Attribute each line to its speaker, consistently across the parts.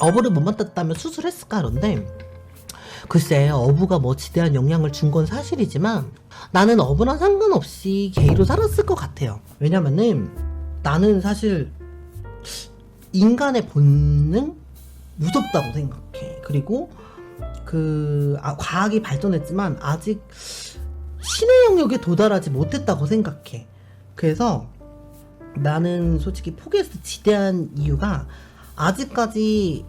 Speaker 1: 어부를 못 만났다면 수술했을까 그런데 글쎄 어부가 뭐 지대한 영향을 준 건 사실이지만 나는 어부랑 상관없이 게이로 살았을 것 같아요. 왜냐면은 나는 사실 인간의 본능 무섭다고 생각해. 그리고 그 아, 과학이 발전했지만 아직 신의 영역에 도달하지 못했다고 생각해. 그래서 나는 솔직히 포기해서 지대한 이유가 아직까지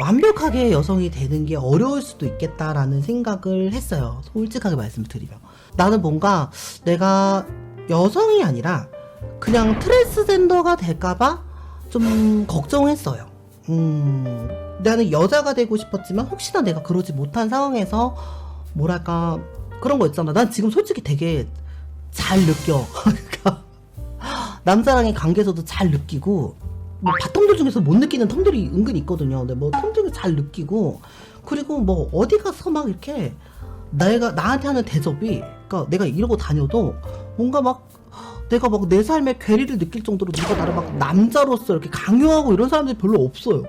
Speaker 1: 완벽하게 여성이 되는 게 어려울 수도 있겠다라는 생각을 했어요. 솔직하게 말씀을 드리면. 나는 뭔가 내가 여성이 아니라 그냥 트랜스젠더가 될까봐 좀 걱정했어요. 음, 나는 여자가 되고 싶었지만 혹시나 내가 그러지 못한 상황에서 뭐랄까 그런 거 있잖아. 난 지금 솔직히 되게 잘 느껴. 그러니까 남자랑의 관계에서도 잘 느끼고 뭐 바텀들 중에서 못 느끼는 텀들이 은근 있거든요. 근데 뭐 텀 중에 잘 느끼고 그리고 뭐 어디 가서 막 이렇게 내가 나한테 하는 대접이 그러니까 내가 이러고 다녀도 뭔가 막 내가 막 내 삶의 괴리를 느낄 정도로 누가 나를 막 남자로서 이렇게 강요하고 이런 사람들이 별로 없어요.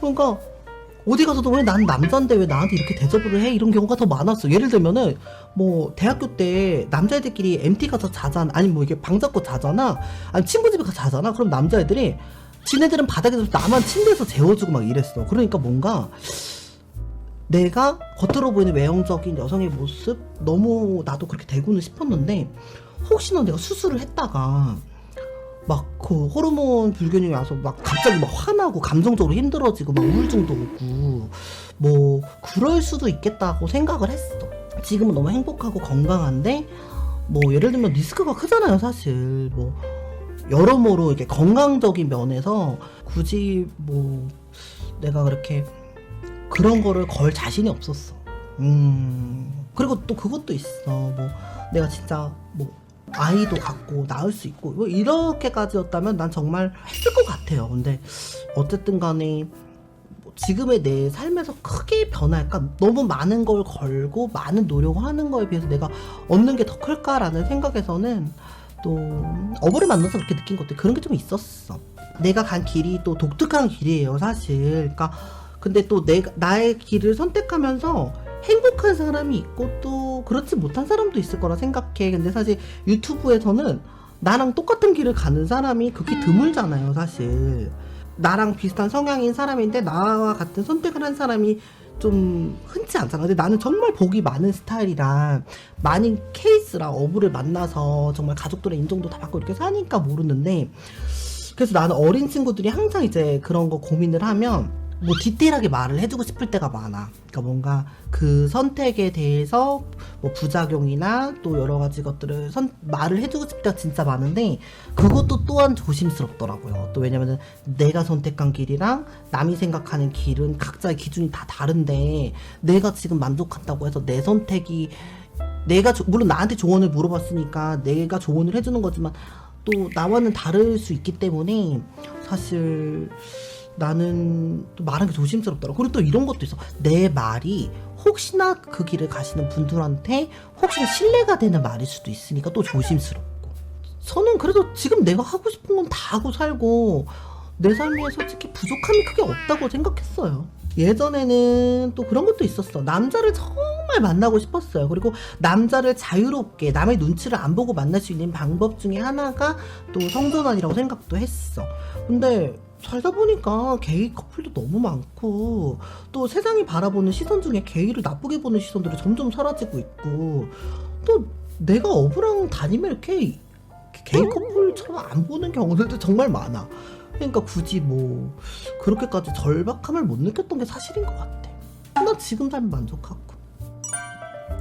Speaker 1: 그러니까 어디 가서도 왜 난 남자인데 왜 나한테 이렇게 대접을 해 이런 경우가 더 많았어. 예를 들면은 뭐 대학교 때 남자애들끼리 MT 가서 자잖아. 아니 뭐 이게 방 잡고 자잖아. 아니 친구 집에 가서 자잖아. 그럼 남자애들이 지네들은 바닥에서 나만 침대에서 재워주고 막 이랬어. 그러니까 뭔가 내가 겉으로 보이는 외형적인 여성의 모습 너무 나도 그렇게 되고는 싶었는데 혹시나 내가 수술을 했다가 막 그 호르몬 불균형이 와서 막 갑자기 막 화나고 감정적으로 힘들어지고 막 우울증도 오고 뭐 그럴 수도 있겠다고 생각을 했어. 지금은 너무 행복하고 건강한데 뭐 예를 들면 리스크가 크잖아요, 사실. 뭐 여러모로 이렇게 건강적인 면에서 굳이 뭐 내가 그렇게 그런 거를 걸 자신이 없었어. 음. 그리고 또 그것도 있어. 뭐 내가 진짜 뭐 아이도 갖고 낳을 수 있고 뭐 이렇게까지였다면 난 정말 했을 것 같아요. 근데 어쨌든 간에 뭐 지금의 내 삶에서 크게 변할까? 너무 많은 걸 걸고 많은 노력을 하는 거에 비해서 내가 얻는 게 더 클까라는 생각에서는 또 어부를 만나서 그렇게 느낀 것들 그런 게 좀 있었어. 내가 간 길이 또 독특한 길이에요, 사실. 그러니까 근데 또 내가 나의 길을 선택하면서 행복한 사람이 있고 또 그렇지 못한 사람도 있을 거라 생각해. 근데 사실 유튜브에서는 나랑 똑같은 길을 가는 사람이 그렇게 드물잖아요, 사실. 나랑 비슷한 성향인 사람인데 나와 같은 선택을 한 사람이 좀 흔치 않잖아. 근데 나는 정말 복이 많은 스타일이라 많은 케이스라 어부를 만나서 정말 가족들의 인정도 다 받고 이렇게 사니까 모르는데 그래서 나는 어린 친구들이 항상 이제 그런 거 고민을 하면 뭐 디테일하게 말을 해주고 싶을 때가 많아. 그러니까 뭔가 그 선택에 대해서 뭐 부작용이나 또 여러 가지 것들을 선, 말을 해주고 때가 진짜 많은데 그것도 또한 조심스럽더라고요. 또 왜냐면은 내가 선택한 길이랑 남이 생각하는 길은 각자의 기준이 다 다른데 내가 지금 만족한다고 해서 내 선택이 내가 조- 물론 나한테 조언을 물어봤으니까 내가 조언을 해주는 거지만 또 나와는 다를 수 있기 때문에 사실 나는 또 말하는 게 조심스럽더라고. 그리고 또 이런 것도 있어. 내 말이 혹시나 그 길을 가시는 분들한테 혹시나 신뢰가 되는 말일 수도 있으니까 또 조심스럽고. 저는 그래도 지금 내가 하고 싶은 건 다 하고 살고 내 삶에 솔직히 부족함이 크게 없다고 생각했어요. 예전에는 또 그런 것도 있었어. 남자를 정말 만나고 싶었어요. 그리고 남자를 자유롭게 남의 눈치를 안 보고 만날 수 있는 방법 중에 하나가 또 성전환이라고 생각도 했어. 근데 살다 보니까 게이 커플도 너무 많고 또 세상이 바라보는 시선 중에 게이를 나쁘게 보는 시선들이 점점 사라지고 있고 또 내가 어부랑 다니면 이렇게 게이 커플처럼 안 보는 경우들도 정말 많아. 그러니까 굳이 뭐 그렇게까지 절박함을 못 느꼈던 게 사실인 것 같아. 나 지금 삶 만족하고.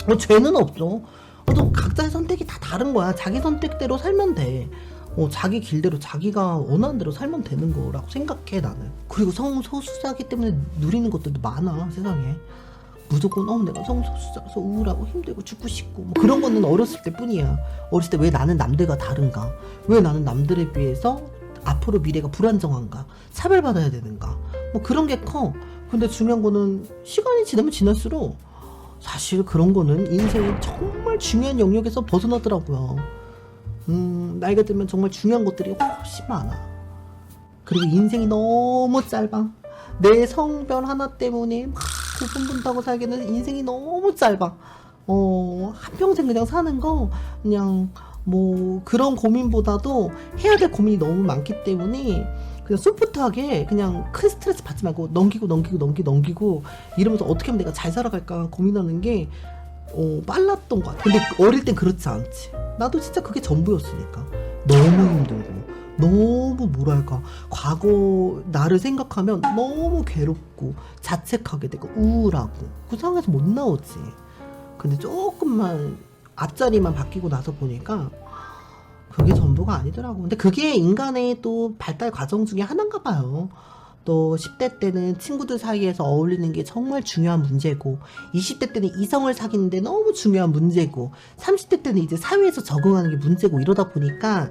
Speaker 1: 어, 죄는 없죠. 어, 또 각자의 선택이 다 다른 거야. 자기 선택대로 살면 돼. 어, 자기 길대로 자기가 원하는 대로 살면 되는 거라고 생각해 나는. 그리고 성소수자기 때문에 누리는 것들도 많아 세상에. 무조건 어 내가 성소수자라서 우울하고 힘들고 죽고 싶고 뭐 그런 거는 어렸을 때 뿐이야. 어렸을 때 왜 나는 남들과 다른가? 왜 나는 남들에 비해서 앞으로 미래가 불안정한가? 차별받아야 되는가? 뭐 그런 게 커. 근데 중요한 거는 시간이 지나면 지날수록 사실 그런 거는 인생의 정말 중요한 영역에서 벗어나더라고요. 음, 나이가 들면 정말 중요한 것들이 훨씬 많아. 그리고 인생이 너무 짧아. 내 성별 하나 때문에 막 고분분다고 살기는 인생이 너무 짧아. 어, 한평생 그냥 사는 거, 그냥, 뭐, 그런 고민보다도 해야 될 고민이 너무 많기 때문에, 그냥 소프트하게, 그냥 큰 스트레스 받지 말고, 넘기고, 넘기고, 넘기고, 넘기고, 이러면서 어떻게 하면 내가 잘 살아갈까 고민하는 게, 어, 빨랐던 것 같아. 근데 어릴 땐 그렇지 않지. 나도 진짜 그게 전부였으니까. 너무 힘들고, 너무 뭐랄까, 과거 나를 생각하면 너무 괴롭고, 자책하게 되고, 우울하고, 그 상황에서 못 나오지. 근데 조금만 앞자리만 바뀌고 나서 보니까 그게 전부가 아니더라고. 근데 그게 인간의 또 발달 과정 중에 하나인가 봐요. 또 10대 때는 친구들 사이에서 어울리는 게 정말 중요한 문제고 20대 때는 이성을 사귀는 데 너무 중요한 문제고 30대 때는 이제 사회에서 적응하는 게 문제고 이러다 보니까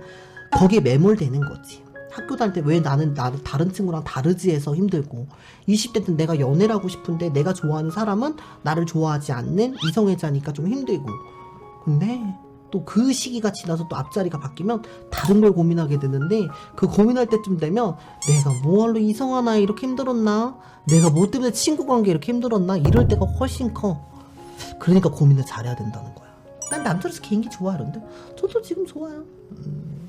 Speaker 1: 거기에 매몰되는 거지. 학교 다닐 때 왜 나는 나는 다른 친구랑 다르지 해서 힘들고 20대 때는 내가 연애를 하고 싶은데 내가 좋아하는 사람은 나를 좋아하지 않는 이성애자니까 좀 힘들고 근데 또 그 시기가 지나서 또 앞자리가 바뀌면 다른 걸 고민하게 되는데 그 고민할 때쯤 되면 내가 뭐하러 이성하나 이렇게 힘들었나 내가 뭐 때문에 친구 관계 이렇게 힘들었나 이럴 때가 훨씬 커 그러니까 고민을 잘해야 된다는 거야 난 남자로서 개인기 좋아하는데 저도 지금 좋아요 음.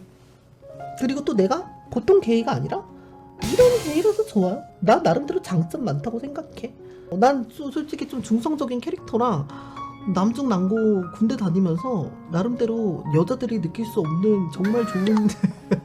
Speaker 1: 그리고 또 내가 보통 게이가 아니라 이런 게이라서 좋아요. 나 나름대로 장점 많다고 생각해. 어, 난 소- 솔직히 좀 중성적인 캐릭터라 남중 남고 군대 다니면서 나름대로 여자들이 느낄 수 없는 정말 좋은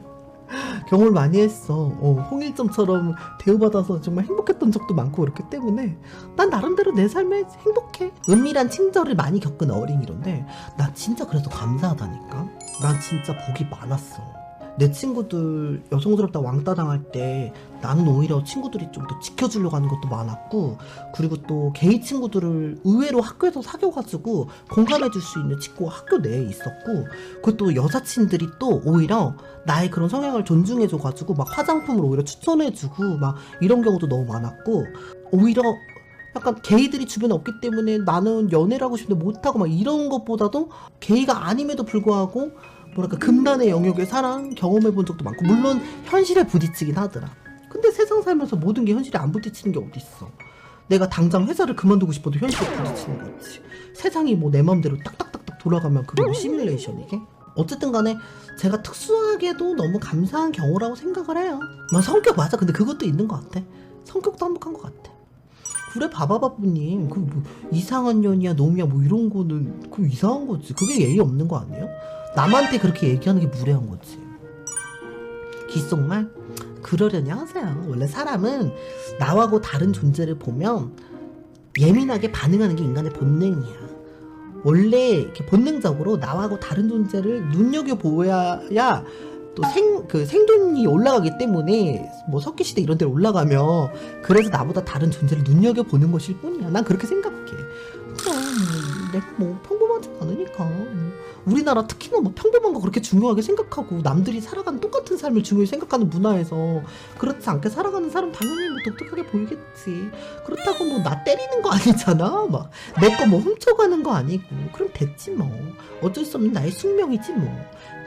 Speaker 1: 경험을 많이 했어. 어, 홍일점처럼 대우받아서 정말 행복했던 적도 많고 그렇기 때문에 난 나름대로 내 삶에 행복해. 은밀한 친절을 많이 겪은 어린이론데 나 진짜 그래서 감사하다니까. 난 진짜 복이 많았어. 내 친구들 여성스럽다 왕따 당할 때 나는 오히려 친구들이 좀 더 지켜주려고 하는 것도 많았고 그리고 또 게이 친구들을 의외로 학교에서 사귀어가지고 공감해줄 수 있는 친구가 학교 내에 있었고 그또 여사친들이 또 오히려 나의 그런 성향을 존중해줘가지고 막 화장품을 오히려 추천해주고 막 이런 경우도 너무 많았고 오히려 약간 게이들이 주변에 없기 때문에 나는 연애를 하고 싶은데 못하고 막 이런 것보다도 게이가 아님에도 불구하고 뭐랄까 금단의 영역의 사랑 경험해 본 적도 많고 물론 현실에 부딪히긴 하더라. 근데 세상 살면서 모든 게 현실에 안 부딪히는 게 어딨어. 내가 당장 회사를 그만두고 싶어도 현실에 부딪히는 거지. 세상이 뭐 내 맘대로 딱딱딱딱 돌아가면 그게 뭐 시뮬레이션이게? 어쨌든 간에 제가 특수하게도 너무 감사한 경우라고 생각을 해요. 뭐 성격 맞아. 근데 그것도 있는 것 같아. 성격도 한복한 것 같아. 그래 바바바부님 그 뭐 이상한 년이야 놈이야 뭐 이런 거는 그 이상한 거지. 그게 예의 없는 거 아니에요? 남한테 그렇게 얘기하는 게 무례한 거지. 귓속말 그러려니 하세요. 원래 사람은 나하고 다른 존재를 보면 예민하게 반응하는 게 인간의 본능이야. 원래 이렇게 본능적으로 나하고 다른 존재를 눈여겨 보여야 또 생 그 생존이 올라가기 때문에 뭐 석기 시대 이런 데 올라가면 그래서 나보다 다른 존재를 눈여겨 보는 것일 뿐이야. 난 그렇게 생각해. 그럼 내가 뭐 평범하지 않으니까. 우리나라 특히나 뭐 평범한 거 그렇게 중요하게 생각하고 남들이 살아가는 똑같은 삶을 중요히 생각하는 문화에서 그렇지 않게 살아가는 사람 당연히 뭐 독특하게 보이겠지. 그렇다고 뭐 나 때리는 거 아니잖아. 막 내 거 뭐 훔쳐가는 거 아니고. 그럼 됐지 뭐. 어쩔 수 없는 나의 숙명이지 뭐.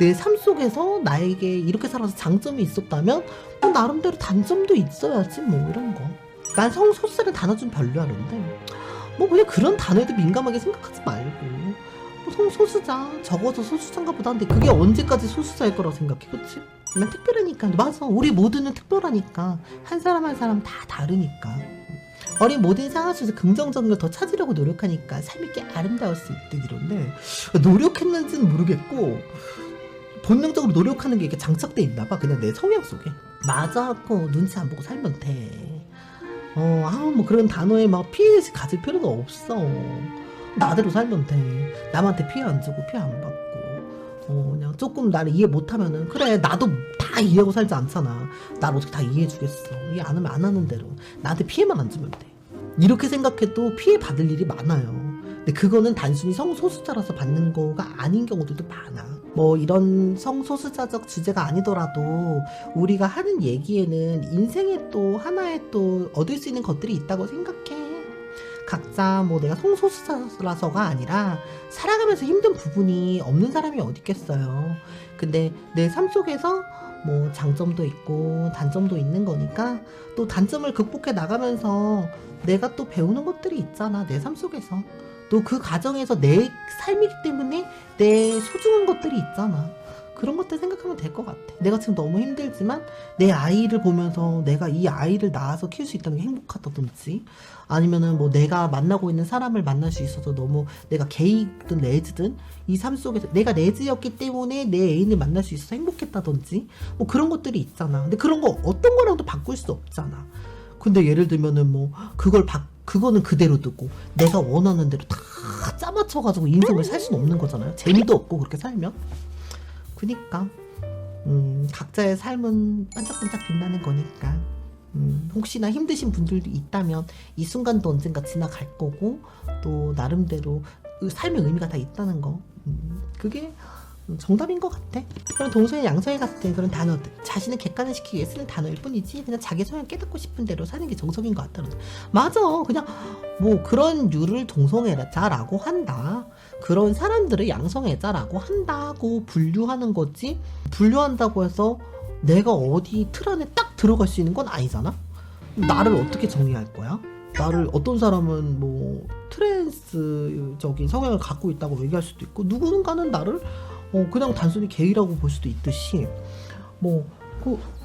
Speaker 1: 내 삶 속에서 나에게 이렇게 살아서 장점이 있었다면 뭐 나름대로 단점도 있어야지 뭐 이런 거. 난 성소수라는 단어 좀 별로하는데 뭐 그냥 그런 단어에도 민감하게 생각하지 말고 뭐 성소수자. 적어도 소수자인가 보다. 근데 그게 언제까지 소수자일 거라고 생각해? 그치? 난 특별하니까. 맞아. 우리 모두는 특별하니까. 한 사람 한 사람 다 다르니까. 어린 모든 상황 속에서 긍정적인 걸 더 찾으려고 노력하니까 삶이 꽤 아름다울 수 있듯 이런데 노력했는지는 모르겠고 본능적으로 노력하는 게 이렇게 장착돼 있나 봐. 그냥 내 성향 속에. 맞아. 고 눈치 안 보고 살면 돼. 어, 아우, 뭐 그런 단어에 막 피해 가질 필요가 없어. 나대로 살면 돼. 남한테 피해 안 주고 피해 안 받고. 어, 그냥 조금 나를 이해 못하면은, 그래, 나도 다 이해하고 살지 않잖아. 날 어떻게 다 이해해 주겠어. 이해 안 하면 안 하는 대로. 나한테 피해만 안 주면 돼. 이렇게 생각해도 피해 받을 일이 많아요. 근데 그거는 단순히 성소수자라서 받는 거가 아닌 경우들도 많아. 뭐 이런 성소수자적 주제가 아니더라도 우리가 하는 얘기에는 인생에 또 하나의 또 얻을 수 있는 것들이 있다고 생각해. 각자 뭐 내가 성소수자라서가 아니라 살아가면서 힘든 부분이 없는 사람이 어디 있겠어요. 근데 내 삶 속에서 뭐 장점도 있고 단점도 있는 거니까 또 단점을 극복해 나가면서 내가 또 배우는 것들이 있잖아 내 삶 속에서 또 그 과정에서 내 삶이기 때문에 내 소중한 것들이 있잖아 그런 것들 생각하면 될 것 같아 내가 지금 너무 힘들지만 내 아이를 보면서 내가 이 아이를 낳아서 키울 수 있다는 게 행복하다든지 아니면은 뭐 내가 만나고 있는 사람을 만날 수 있어서 너무 내가 게이든 레즈든 이 삶 속에서 내가 레즈였기 때문에 내 애인을 만날 수 있어서 행복했다든지 뭐 그런 것들이 있잖아. 근데 그런 거 어떤 거랑도 바꿀 수 없잖아. 근데 예를 들면은 뭐 그걸 바 그거는 그대로 두고 내가 원하는 대로 다 짜맞춰가지고 인생을 살 수는 없는 거잖아요. 재미도 없고 그렇게 살면. 그니까 음, 각자의 삶은 반짝반짝 빛나는 거니까. 음, 혹시나 힘드신 분들도 있다면 이 순간도 언젠가 지나갈 거고 또 나름대로 의- 삶의 의미가 다 있다는 거 음, 그게 정답인 것 같아. 그런 동서의 양서에 같은 그런 단어들. 자신을 객관화시키기 위해 쓰는 단어일 뿐이지 그냥 자기 성향 깨닫고 싶은 대로 사는 게 정석인 것 같다는 거 맞아. 그냥 뭐 그런 유를 동성애자라고 한다. 그런 사람들을 양성애자라고 한다고 분류하는 거지. 분류한다고 해서 내가 어디 틀 안에 딱 들어갈 수 있는 건 아니잖아? 나를 어떻게 정의할 거야? 나를 어떤 사람은 뭐 트랜스적인 성향을 갖고 있다고 얘기할 수도 있고 누군가는 나를 어 그냥 단순히 게이라고 볼 수도 있듯이 뭐 그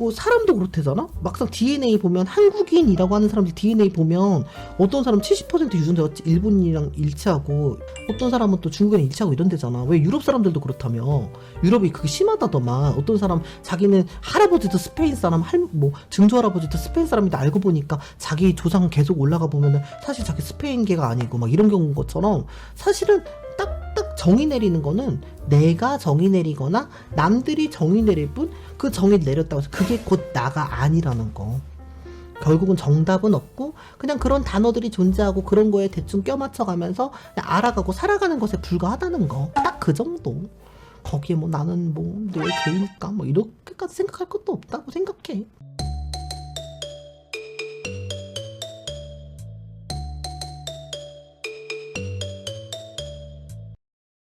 Speaker 1: 뭐 사람도 그렇대잖아. 막상 DNA 보면 한국인이라고 하는 사람들 DNA 보면 어떤 사람 70% 유전자가 일본이랑 일치하고 어떤 사람은 또 중국이랑 일치하고 이런 데잖아. 왜 유럽 사람들도 그렇다며? 유럽이 그게 심하다더만. 어떤 사람 자기는 할아버지도 스페인 사람, 할 뭐 증조 할아버지도 스페인 사람인데 알고 보니까 자기 조상 계속 올라가 보면은 사실 자기 스페인계가 아니고 막 이런 경우인 것처럼 사실은 딱딱 정의 내리는 거는 내가 정의 내리거나 남들이 정의 내릴 뿐 그 정의 내렸다고 해서 그게 곧 나가 아니라는 거. 결국은 정답은 없고 그냥 그런 단어들이 존재하고 그런 거에 대충 껴맞춰 가면서 그냥 알아가고 살아가는 것에 불과하다는 거. 딱 그 정도. 거기에 뭐 나는 뭐 내 개일까 뭐 이렇게까지 생각할 것도 없다고 생각해.